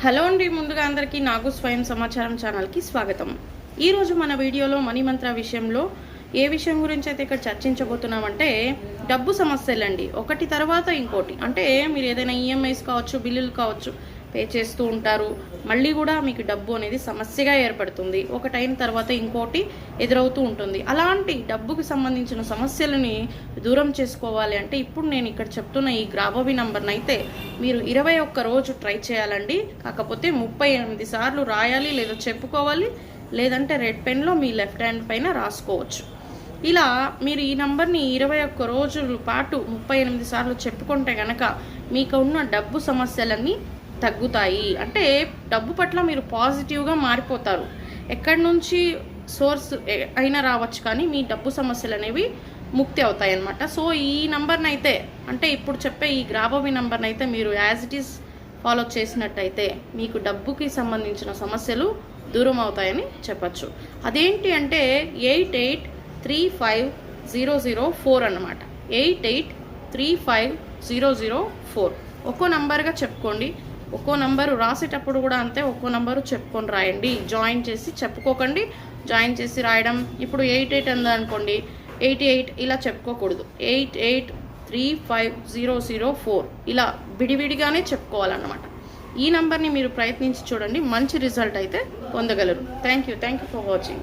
Hello అండి ముందుగా అందరికీ నాగు స్వయం సమాచారం ఛానల్కి స్వాగతం. ఈరోజు మన వీడియోలో మణిమంత్ర విషయంలో ఏ విషయం గురించి అయితే ఇక్కడ చర్చించబోతున్నామంటే డబ్బు సమస్యలండి. ఒకటి తర్వాత ఇంకోటి. అంటే మీరు ఏదైనా ఈఎంఐస్ కావచ్చు బిల్లులు కావచ్చు పే చేస్తూ ఉంటారు. మళ్ళీ కూడా మీకు డబ్బు అనేది సమస్యగా ఏర్పడుతుంది. ఒకటైన తర్వాత ఇంకోటి ఎదురవుతూ ఉంటుంది. అలాంటి డబ్బుకి సంబంధించిన సమస్యలని దూరం చేసుకోవాలి అంటే ఇప్పుడు నేను ఇక్కడ చెప్తున్న ఈ గ్రాబోవి నంబర్ని అయితే మీరు ఇరవై ఒక్క రోజు ట్రై చేయాలండి. కాకపోతే ముప్పై ఎనిమిది సార్లు రాయాలి లేదా చెప్పుకోవాలి. లేదంటే రెడ్ పెన్లో మీ లెఫ్ట్ హ్యాండ్ పైన రాసుకోవచ్చు. ఇలా మీరు ఈ నంబర్ని ఇరవై ఒక్క రోజుల పాటు ముప్పై ఎనిమిది సార్లు చెప్పుకుంటే గనక మీకు ఉన్న డబ్బు సమస్యలన్నీ తగ్గుతాయి. అంటే డబ్బు పట్ల మీరు పాజిటివ్గా మారిపోతారు. ఎక్కడి నుంచి సోర్స్ అయినా రావచ్చు కానీ మీ డబ్బు సమస్యలు అనేవి ముక్తి అవుతాయి అన్నమాట సో ఈ నంబర్ని అయితే అంటే ఇప్పుడు చెప్పే ఈ గ్రాబోవి నంబర్ని అయితే మీరు యాజ్ ఇట్ ఈస్ ఫాలో చేసినట్టయితే మీకు డబ్బుకి సంబంధించిన సమస్యలు దూరం అవుతాయని చెప్పచ్చు. అదేంటి అంటే eight eight three five zero zero four అన్నమాట. Eight eight three five zero zero four. ఒక్కో నంబర్గా చెప్పుకోండి. ఒక్కో నంబరు రాసేటప్పుడు కూడా అంతే ఒక్కో నంబరు చెప్పుకొని రాయండి. జాయిన్ చేసి చెప్పుకోకండి. జాయిన్ చేసి రాయడం ఇప్పుడు ఎయిట్ ఎయిట్ అందనుకోండి ఎయిటీ ఎయిట్ ఎయిట్ ఇలా చెప్పుకోకూడదు. Eight eight three five zero zero four ఇలా విడివిడిగానే చెప్పుకోవాలన్నమాట. ఈ నంబర్ని మీరు ప్రయత్నించి చూడండి మంచి రిజల్ట్ అయితే పొందగలరు. Thank you thank you for watching.